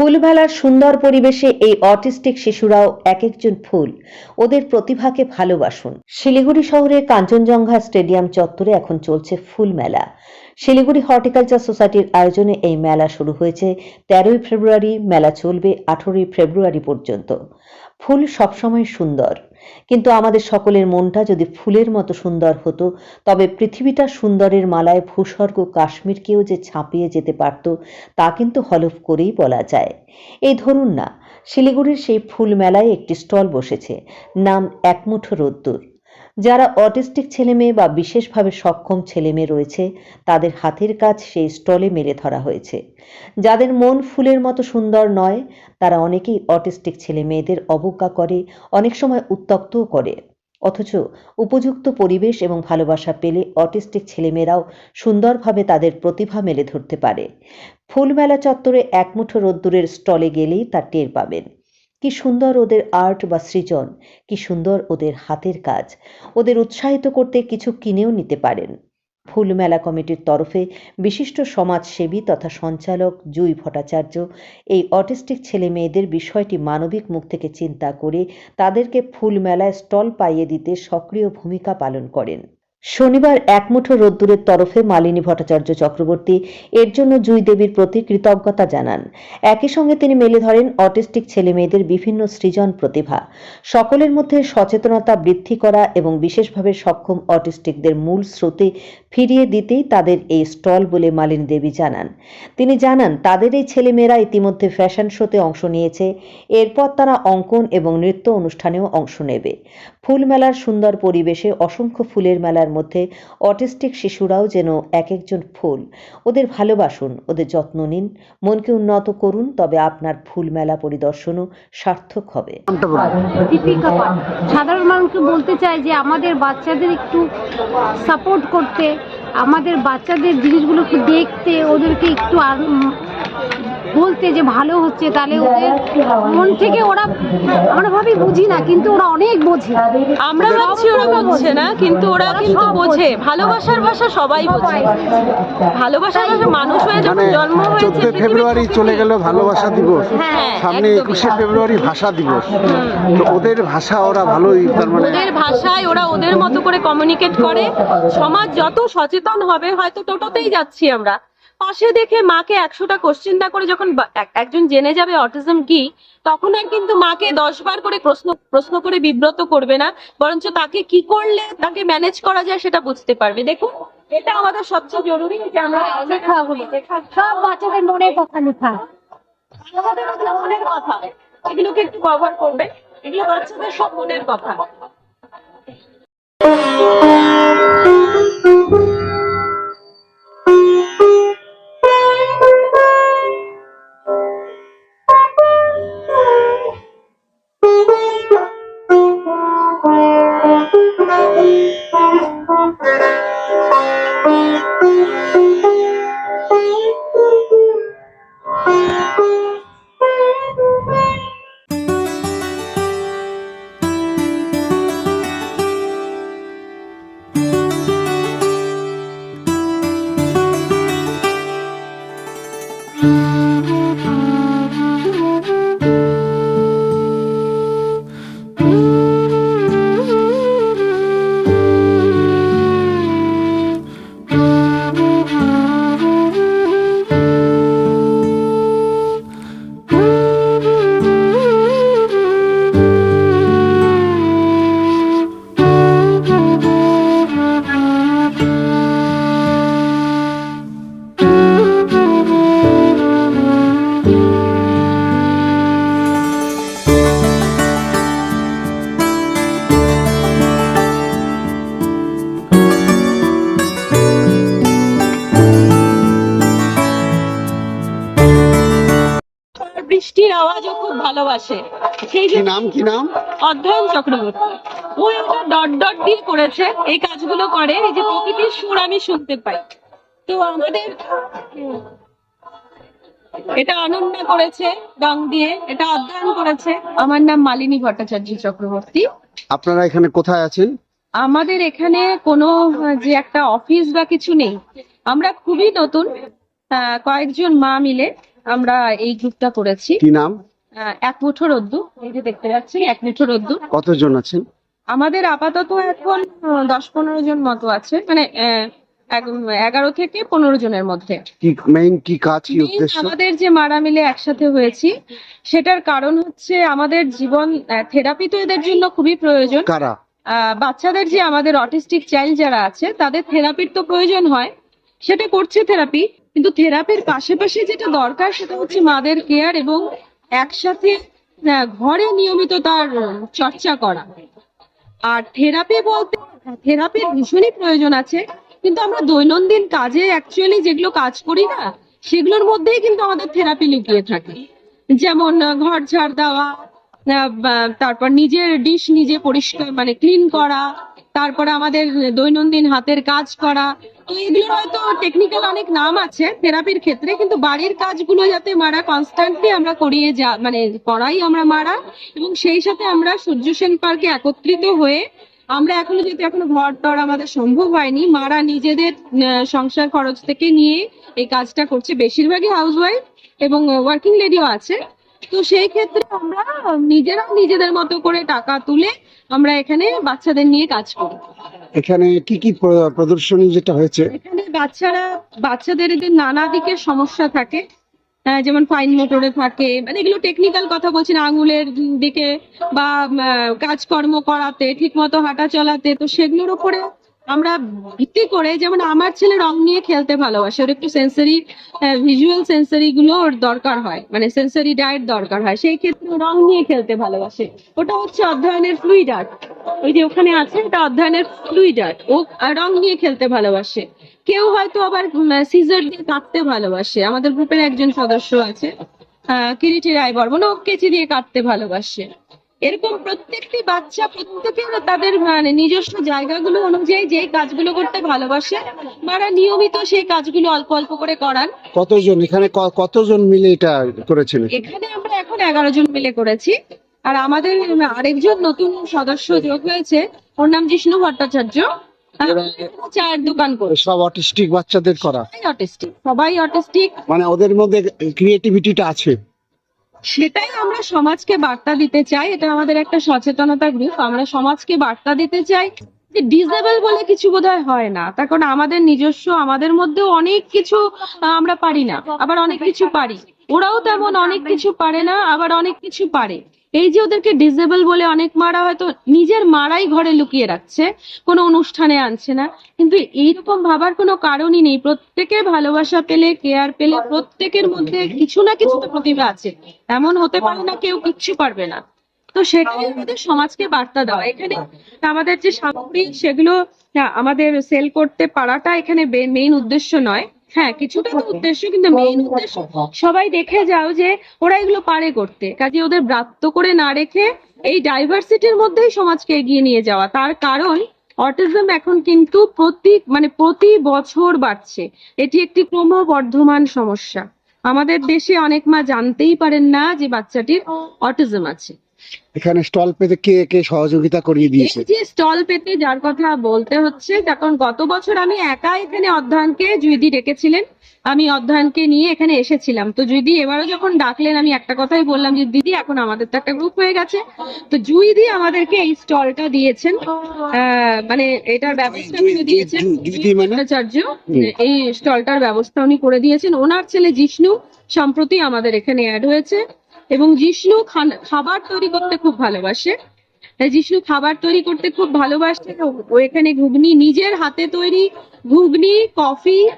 ফুলমেলার সুন্দর পরিবেশে এই অটিস্টিক শিশুরাও এক একজন ফুল। ওদের প্রতিভাকে ভালোবাসুন। শিলিগুড়ি শহরের কাঞ্চনজঙ্ঘা স্টেডিয়াম চত্বরে এখন চলছে ফুল মেলা শিলিগুড়ি হর্টিকালচার সোসাইটির আয়োজনে এই মেলা শুরু হয়েছে। তেরোই ফেব্রুয়ারি মেলা চলবে আঠেরোই ফেব্রুয়ারি পর্যন্ত। ফুল সবসময় সুন্দর। কিন্তু আমাদের সকলের মনটা যদি ফুলের মতো সুন্দর হতো, তবে পৃথিবীটা সুন্দরের মালায় ভূস্বর্গ কাশ্মীরকেও যে ছাপিয়ে যেতে পারত, তা কিন্তু হলফ করেই বলা যায়। এই ধরুন না, শিলিগুড়ির সেই ফুল মেলায় একটি স্টল বসেছে, নাম একমুঠো রোদ্দুর। যারা অটিস্টিক ছেলেমেয়ে বা বিশেষভাবে সক্ষম ছেলেমেয়ে রয়েছে, তাদের হাতের কাজ সেই স্টলে মেলে ধরা হয়েছে। যাদের মন ফুলের মতো সুন্দর নয়, তারা অনেকেই অটিস্টিক ছেলে মেয়েদের অবজ্ঞা করে, অনেক সময় উত্তক্তও করে। অথচ উপযুক্ত পরিবেশ এবং ভালোবাসা পেলে অটিস্টিক ছেলেমেয়েরাও সুন্দরভাবে তাদের প্রতিভা মেলে ধরতে পারে। ফুলমেলা চত্বরে একমুঠো রোদ্দুরের স্টলে গেলেই তা টের পাবেন। কি সুন্দর ওদের আর্ট বা সৃজন, কি সুন্দর ওদের হাতের কাজ। ওদের উৎসাহিত করতে কিছু কিনেও নিতে পারেন। ফুল মেলা কমিটির তরফে বিশিষ্ট সমাজসেবী তথা সঞ্চালক জুই ভট্টাচার্য এই অটিস্টিক ছেলে মেয়েদের বিষয়টি মানবিক মুখ থেকে চিন্তা করে তাদেরকে ফুল মেলায় স্টল পাইয়ে দিতে সক্রিয় ভূমিকা পালন করেন। শনিবার একমুঠো রোদ্দুরের তরফে মালিনী ভট্টাচার্য চক্রবর্তী এর জন্য জুই দেবীর প্রতি কৃতজ্ঞতা জানান। একই সঙ্গে তিনি মেলে ধরেন অটিস্টিক ছেলে মেয়েদের বিভিন্ন সৃজন প্রতিভা। সকলের মধ্যে সচেতনতা বৃদ্ধি করা এবং বিশেষভাবে সক্ষম অটিস্টিকদের মূল স্রোতে ফিরিয়ে দিতেই তাদের এই স্টল বলে মালিনী দেবী জানান। তিনি জানান, তাদের এই ছেলেমেয়েরা ইতিমধ্যে ফ্যাশন শোতে অংশ নিয়েছে। এরপর তারা অঙ্কন এবং নৃত্য অনুষ্ঠানেও অংশ নেবে। ফুল মেলার সুন্দর পরিবেশে অসংখ্য ফুলের মেলার মধ্যে অটিস্টিক শিশুরাও যেন এক একজন ফুল। ওদের ভালোবাসুন, ওদের যত্ন নিন, মনকে উন্নত করুন, তবে আপনার ফুল মেলা পরিদর্শনও সার্থক হবে। সাধারণ মানুষকে বলতে চাই যে আমাদের বাচ্চাদের একটু সাপোর্ট করতে, আমাদের বাচ্চাদের জিনিসগুলো একটু দেখতে, ওদেরকে একটু বলতে যে ভালো হচ্ছে তাহলে ওদের মন থেকে ওরা আমরা ভাবি বুঝি না কিন্তু ওরা অনেক বোঝে। আমরা ভাবছি ওরা বুঝছে না কিন্তু ওরা কিন্তু বোঝে। ভালোবাসার ভাষা সবাই বোঝে। ভালোবাসার ভাষা মানুষ হয়ে যখন মানে জন্ম হয়েছে চোদ্দ ফেব্রুয়ারি চলে গেল ভালোবাসা দিবস। হ্যাঁ, সামনে একুশে ফেব্রুয়ারি ভাষা দিবস। তো ওদের ভাষা ওরা ভালোই তার মানে ওদের ভাষায় ওরা ওদের মতো করে কমিউনিকেট করে। সমাজ যত সচেতন হবে হয়তো টোটোতেই যাচ্ছি আমরা। পাশে দেখে মাকে একশোটা কোশ্চেন না করে যখন একজন জেনে যাবে অটিজম কি, তখন আর কিন্তু মাকে দশ বার করে প্রশ্ন প্রশ্ন করে বিব্রত করবে না, বরঞ্চ তাকে কি করলে তাকে ম্যানেজ করা যায় সেটা বুঝতে পারবে। দেখুন, এটা আমাদের সবচেয়ে জরুরি সব বাচ্চাদের কথা লেখা। মনের কথা। এগুলোকে একটু কভার করবে। এগুলো বাচ্চাদের সব মনের কথা। আর বৃষ্টির আওয়াজও খুব ভালোবাসে। সেই কি নাম কি নাম? অধ্যয়ন চক্রবর্তী। ওই ওটা ডট ডট দিয়ে করেছে এই কাজগুলো করে এই যে প্রকৃতির সুর আমি শুনতে পাই। তো আমাদের এটা অনন্যা করেছে রং দিয়ে এটা অধ্যয়ন করেছে। আমার নাম মালিনী ভট্টাচার্য চক্রবর্তী। আপনারা এখানে কোথায় আছেন? আমাদের এখানে কোনো যে একটা অফিস বা কিছু নেই। আমরা খুবই নতুন কয়েকজন মা মিলে আমরা এই গ্রুপটা করেছি। কি নাম? এক মুঠো রোদ্দুর। এই যে দেখতে পাচ্ছেন এক মুঠো রোদ্দুর। কতজন আছেন? আমাদের আপাতত এখন দশ পনেরো জন মতো আছে মানে এগারো থেকে পনেরো জনের মধ্যে। কি মেইন কি কাজ কি উদ্দেশ্য? আমাদের যে মারা মিলে একসাথে হয়েছি সেটার কারণ হচ্ছে আমাদের জীবন থেরাপি তো এদের জন্য খুবই প্রয়োজন। কারা? আহ, বাচ্চাদের যে আমাদের অটিস্টিক চাইল্ড যারা আছে তাদের থেরাপির তো প্রয়োজন হয়। সেটা করছে থেরাপি কিন্তু থেরাপির পাশাপাশি যেটা দরকার সেটা হচ্ছে মাদের কেয়ার এবং একসাথে ঘরে নিয়মিত তার চর্চা করা। আর থেরাপি বলতে, থেরাপির ভীষণই প্রয়োজন আছে, কিন্তু আমরা দৈনন্দিন কাজে অ্যাকচুয়ালি যেগুলো কাজ করি না, সেগুলোর মধ্যেই কিন্তু আমাদের থেরাপি লুকিয়ে থাকে। যেমন ঘর ঝাড় দেওয়া তারপর নিজের ডিশ নিজে পরিষ্কার মানে ক্লিন করা, তারপরে আমাদের দৈনন্দিন হাতের কাজ করা তো এগুলো হয়তো টেকনিক্যাল অনেক নাম আছে থেরাপির ক্ষেত্রে, কিন্তু বাড়ির কাজগুলো যাতে মারা কনস্ট্যান্টলি আমরা করিয়ে যা মানে করাই আমরা মারা, এবং সেই সাথে আমরা সূর্য সেন পার্কে একত্রিত হয়ে আমরা এখনও যেহেতু এখনও ঘর টর আমাদের সম্ভব হয়নি, মারা নিজেদের সংসার খরচ থেকে নিয়ে এই কাজটা করছে। বেশিরভাগই হাউস ওয়াইফ এবং ওয়ার্কিং লেডিও আছে। তো সেই ক্ষেত্রে আমরা নিজেরা নিজেদের মতো করে টাকা তুলে আমরা এখানে বাচ্চাদের নিয়ে কাজ করি। এখানে কি কি প্র- প্রদর্শনী যেটা হয়েছে? এখানে বাচ্চারা, বাচ্চাদের যে নানা দিকের সমস্যা থাকে যেমন ফাইন মোটরে থাকে মানে এগুলো টেকনিক্যাল কথা বলছি না, আঙুলের দিকে বা কাজকর্ম করাতে ঠিক মতো হাঁটা চলাতে, তো সেগুলোর উপরে আমরা ভিত্তি করে যেমন আমার ছেলে রং নিয়ে খেলতে ভালোবাসে, ওর একটু সেন্সারি ভিজুয়াল সেন্সারি গুলো ওর দরকার হয় মানে সেন্সারি ডায়েট দরকার হয়, সেই ক্ষেত্রে রং নিয়ে খেলতে ভালোবাসে। ওটা হচ্ছে অধ্যয়নের ফ্লুইড আর্ট ওই যে ওখানে আছে, এটা অধ্যয়নের ফ্লুইড আর্ট ও রং নিয়ে খেলতে ভালোবাসে। কেউ হয়তো আবার সিজার দিয়ে কাটতে ভালোবাসে। আমাদের গ্রুপের একজন সদস্য আছে কিরিটি রায় বর্মন ও কেচি দিয়ে কাটতে ভালোবাসে। এরকম প্রত্যেকটি বাচ্চা প্রত্যেকের তাদের মানে নিজস্ব জায়গাগুলো অনুযায়ী যেই কাজগুলো করতে ভালোবাসে তারা নিয়মিত সেই কাজগুলো অল্প অল্প করে করান। কতজন? এখানে কতজন মিলে এটা করেছেন? এখানে আমরা এখন এগারো জন মিলে করেছি। আর আমাদের আরেকজন নতুন সদস্য যোগ হয়েছে ওর নাম জিষ্ণু ভট্টাচার্য। চায়ের দোকান করে সব অটিস্টিক বাচ্চাদের করা? অটিস্টিক সবাই অটিস্টিক। মানে ওদের মধ্যে ক্রিয়েটিভিটিটা আছে। সেটাই আমরা সমাজকে বার্তা দিতে চাই, এটা আমাদের একটা সচেতনতা গ্রুপ আমরা সমাজকে বার্তা দিতে চাই যে ডিসেবল বলে কিছু বোধ হয় না। তার কারণ আমাদের নিজস্ব, আমাদের মধ্যেও অনেক কিছু আমরা পারি না। আবার অনেক কিছু পারি। ওরাও তেমন অনেক কিছু পারে না, আবার অনেক কিছু পারে। এই যে ওদেরকে ডিসেবল বলে অনেক মারা হয়তো নিজের মারাই ঘরে লুকিয়ে রাখছে, কোনো অনুষ্ঠানে আনছে না। কিন্তু এইরকম ভাবার কোনো কারণই নেই। প্রত্যেকে ভালোবাসা পেলে কেয়ার পেলে, প্রত্যেকের মধ্যে কিছু না কিছু তো প্রতিভা আছে। এমন হতে পারে না, কেউ কিচ্ছু পারবে না। তো সেটাই আমাদের সমাজকে বার্তা দেওয়া। এখানে আমাদের যে সামগ্রী সেগুলো আমাদের সেল করতে পারাটা এখানে মেইন উদ্দেশ্য নয়। হ্যাঁ কিছুটা তো উদ্দেশ্য কিন্তু মেইন উদ্দেশ্য সবাই দেখে যাও যে ওরা এগুলো পারে করতে। কাজে ওদের ব্রাত্য করে না রেখে এই ডাইভার্সিটির মধ্যেই সমাজকে এগিয়ে নিয়ে যাওয়া। তার কারণ অটিজম এখন কিন্তু প্রতি মানে প্রতি বছর বাড়ছে। এটি একটি ক্রমবর্ধমান সমস্যা। আমাদের দেশে অনেক মা জানতেই পারেন না যে বাচ্চাটির অটিজম আছে। এখানে স্টল পেতে কে কে সহযোগিতা করিয়ে দিয়েছে? যে স্টল পেতে যার কথা বলতে হচ্ছে কারণ গত বছর আমি একা এখানে অধ্যয়নকে জুইদি ডেকেছিলেন আমি অধ্যয়নকে নিয়ে এখানে এসেছিলাম। তো জুইদি এবারও যখন ডাকলেন আমি একটা কথাই বললাম যে দিদি এখন আমাদের তো একটা গ্রুপ হয়ে গেছে। তো জুইদি আমাদেরকে এই স্টলটা দিয়েছেন। আহ, মানে এটার ব্যবস্থা করে জুই- দিয়েছেন। জুই- মানে? ভট্টাচার্য এই স্টলটার ব্যবস্থা উনি করে দিয়েছেন। ওনার ছেলে জিষ্ণু সম্প্রতি আমাদের এখানে অ্যাড হয়েছে। এবং জিষ্ণু খাবার তৈরি করতে খুব ভালোবাসে। জিষ্ণু খাবার তৈরি করতে খুব ভালোবাসে। ও- এখানে ঘুগনি, নিজের হাতে তৈরি ঘুগনি, কফি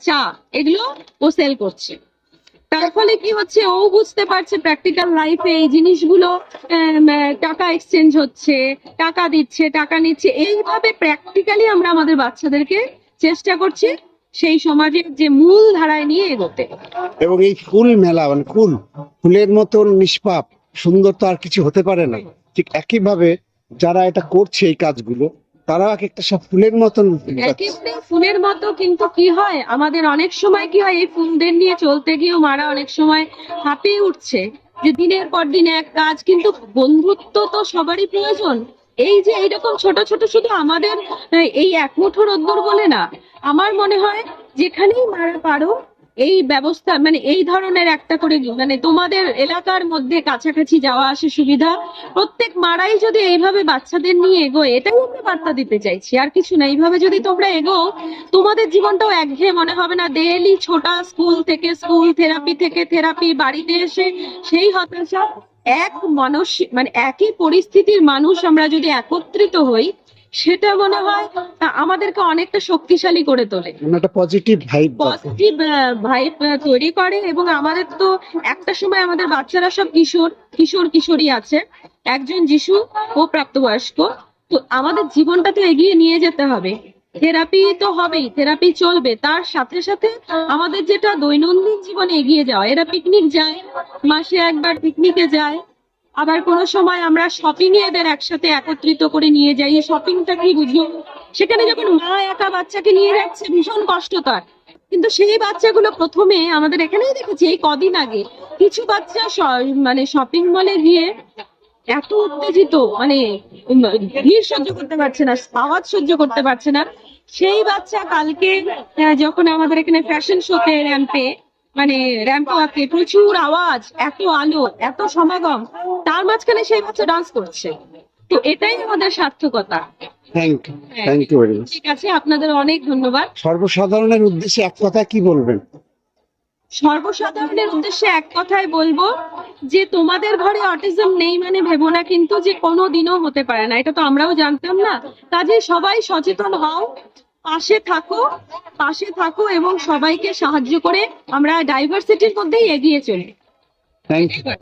চা এগুলো ও সেল করছে। তার ফলে কি হচ্ছে, ও বুঝতে পারছে প্র্যাকটিক্যাল লাইফে এই জিনিসগুলো টাকা এক্সচেঞ্জ হচ্ছে, টাকা দিচ্ছে, টাকা নিচ্ছে। এইভাবে প্র্যাকটিক্যালি আমরা আমাদের বাচ্চাদেরকে চেষ্টা করছি সেই সমাজের যে মূল ধারায় নিয়ে এগোতে। এবং এই ফুল মেলা মানে ফুল ফুলের মতন নিষ্পাপ সুন্দর তো আর কিছু হতে পারে না। ঠিক একইভাবে যারা এটা করছে এই কাজগুলো তারাও এক একটা সব ফুলের মতন ফুলের মতো কিন্তু কি হয় আমাদের অনেক সময় কি হয় এই ফুলদের নিয়ে চলতে গিয়েও মারা অনেক সময় হাঁপিয়ে উঠছে। যে দিনের পর দিন এক কাজ কিন্তু বন্ধুত্ব তো সবারই প্রয়োজন। এই যে এইরকম ছোট ছোট শুধু আমাদের এই এক মুঠো রোদ্দুর বলে না। আমার মনে হয় যেখানেই মারা পারো, এই ব্যবস্থা মানে এই ধরনের একটা করে মানে তোমাদের এলাকার মধ্যে কাছাকাছি যাওয়া আসে সুবিধা, প্রত্যেক মারাই যদি এইভাবে বাচ্চাদের নিয়ে এগোয়, এটাই আমরা বার্তা দিতে চাইছি। আর কিছু না, এইভাবে যদি তোমরা এগো তোমাদের জীবনটাও একঘেয়ে মনে হবে না। ডেইলি ছোটা স্কুল থেকে, স্কুল থেরাপি থেকে, থেরাপি বাড়িতে এসে সেই হতাশা এক মানুষ মানে একই পরিস্থিতির মানুষ আমরা যদি একত্রিত হই সেটা মনে হয় আমাদেরকে অনেকটা শক্তিশালী করে তোলে। মানে একটা পজিটিভ ভাইব পজিটিভ ভাইব তৈরি করে এবং আমাদের তো একটা সময় আমাদের বাচ্চারা সব কিশোর কিশোর কিশোরী আছে। একজন যিশু ও প্রাপ্তবয়স্ক। তো আমাদের জীবনটা তো এগিয়ে নিয়ে যেতে হবে। থেরাপি তো হবেই, থেরাপি চলবে। তার সাথে সাথে আমাদের যেটা দৈনন্দিন জীবনে এগিয়ে যাওয়া, এরা পিকনিক যায়, মাসে একবার পিকনিকে যায়, আবার কোনো সময় আমরা শপিং এ এদের একসাথে একত্রিত করে নিয়ে যাই শপিংটা কি বুঝলো? সেখানে যখন মা একা বাচ্চাকে নিয়ে যাচ্ছে, ভীষণ কষ্ট তার। কিন্তু সেই বাচ্চাগুলো প্রথমে আমাদের এখানেই দেখেছি, এই কদিন আগে। কিছু বাচ্চা মানে শপিং মলে গিয়ে এত উত্তেজিত মানে ভিড় সহ্য করতে পারছে না আওয়াজ সহ্য করতে পারছে না। সেই বাচ্চা কালকে যখন আমাদের এখানে ফ্যাশন শোতে র্যাম্পে মানে র্যাম্প ওয়াকে প্রচুর আওয়াজ এত আলো এত সমাগম তার মাঝখানে সেই বাচ্চা ডান্স করছে। তো এটাই আমাদের সার্থকতা। থ্যাংক ইউ থ্যাংক ইউ ঠিক আছে আপনাদের অনেক ধন্যবাদ। সর্বসাধারণের উদ্দেশ্যে এক কথা কি বলবেন? সর্বসাধারণের উদ্দেশ্যে এক কথাই বলব যে তোমাদের ঘরে অটিজম নেই মানে ভেবো না কিন্তু যে কোনো দিনও হতে পারে না। এটা তো আমরাও জানতাম না। কাজে সবাই সচেতন হও, পাশে থাকো পাশে থাকো এবং সবাইকে সাহায্য করে আমরা ডাইভার্সিটির মধ্যেই এগিয়ে চলি। Thank you